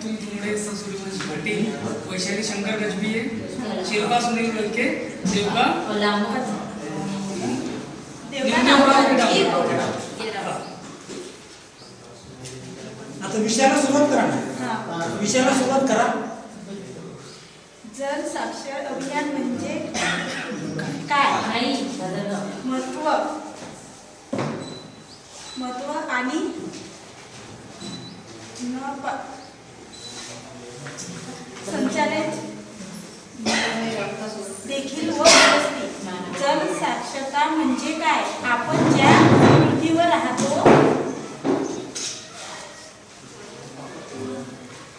अतुल कुंबळे सूर्यवंशी पाटील वैशाली शंकर गजबिये शिल्पा सुनील लडके देवका आता विषयाला सुरुवात करा विषयाला सुरुवात करा. जल साक्षर अभियान म्हणजे काय? महत्त्व. महत्त्व आणि न प- संचालित देखील व दुरुस्ती. जल साक्षरता म्हणजे काय आपण ज्या पृथ्वीवर राहतो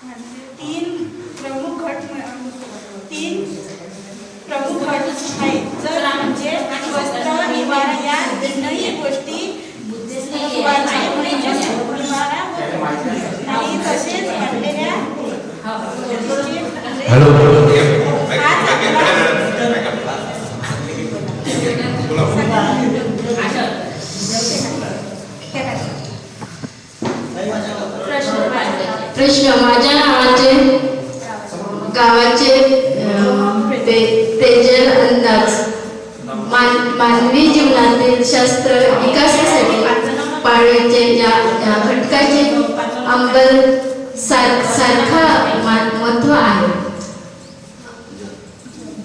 म्हणजे तीन प्रमुख घट म- तीन प्रमुख घट आहेत जर म्हणजे वस्त्र निवारा या तीनही गोष्टी महत्त्वाच्या आणि तसेच वाढलेल्या प्रश्न माझ्या नावाचे गावाचे ते- तेजल अंदाज मानवी जीवनातील शास्त्र विकासासाठी पाण्याचे या या घटकाचे अंबल सार सारखा महत्त्व आहे.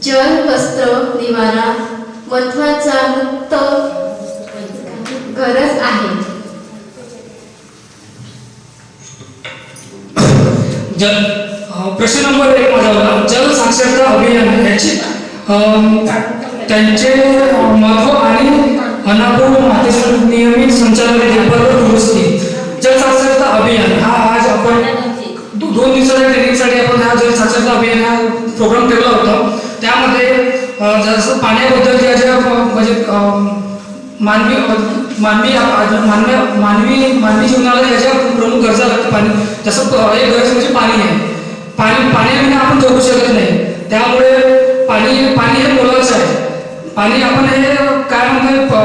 जल वस्त्र निवारा महत्त्वाचा मुक्त गरज आहे. जल प्रश्न नंबर एक माझा होता जल साक्षरता अभियान याची त्यांचे महत्त्व आणि अनापूर मातेचे नियमित संचालन देखभाल दुरुस्ती. जल साक्षरता अभियान. हा आज आपण दोन दिवसाच्या ट्रेनिंगसाठी आपण हा जल साक्षरता अभियान हा प्रोग्राम ठेवला होता. त्यामध्ये जसं पाण्याबद्दल ज्या ज्या म्हणजे मानवी मानवी मानवी मानवी मानवी जीवनाला ज्या ज्या प्रमुख गरजा लागतात पाणी जसं एक गरज म्हणजे पाणी आहे. पाणी पाण्याविना आपण जगू शकत नाही. त्यामुळे पाणी पाणी हे मोलाचं आहे. पाणी आपण हे काय म्हणतो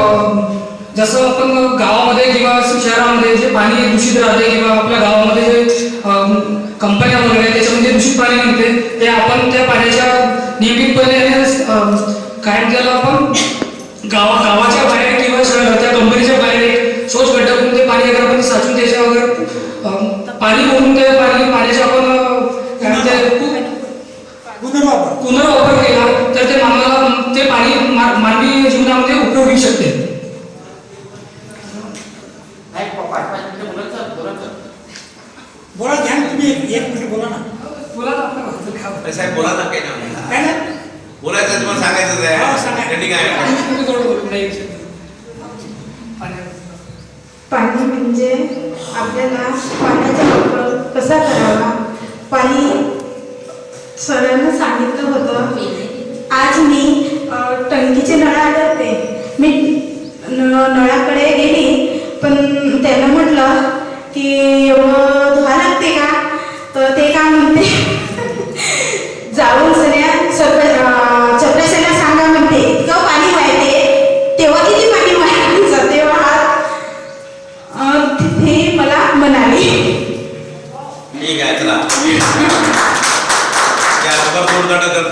जसं आपण गावामध्ये किंवा शहरामध्ये जे पाणी दूषित राहते किंवा आपल्या गावामध्ये जे कंपन्या वगैरे त्याच्यामध्ये दूषित पाणी म्हणते ते आपण त्या पाण्याच्या नियमितपणे काय म्हणतो त्याला आपण गावा गावाच्या बाहेर किंवा शहर त्या कंपनीच्या बाहेर एक शोच गड्डा करून ते पाणी वगैरे आपण साचून त्याच्या वगैरे पाणी भरून ते पाणी पाण्याच्या आपण काय म्हणते पुनर्वापर. पुनर्वापर केला तर ते मानवाला ते पाणी मा- मानवी जीवनामध्ये उपयोगी येऊ शकते. बोला घ्या ना तुम्ही एक मिनिट बोला ना. बोला ना साहेब ना काही नाही. बोलायचं तुम्हाला सांगायचं हो, सांगा. आहे शकत. पाण्यावर. पाणी म्हणजे आपल्याला पाण्याचा वापर कसा करावा? पाणी सरांना सांगितलं होतं आज मी टंकीचे नळ आढळते मी नळाकडे गेली पण त्यानं म्हटलं की एवढं धुवा लागते का? तर ते काय म्हणते जाऊन सऱ्या चपऱ्या चपऱ्यासऱ्या सांगा म्हणते इतकं पाणी वाहते तेव्हा किती पाणी वाहते तेव्हा हे मला म्हणाली. നടക്കുന്ന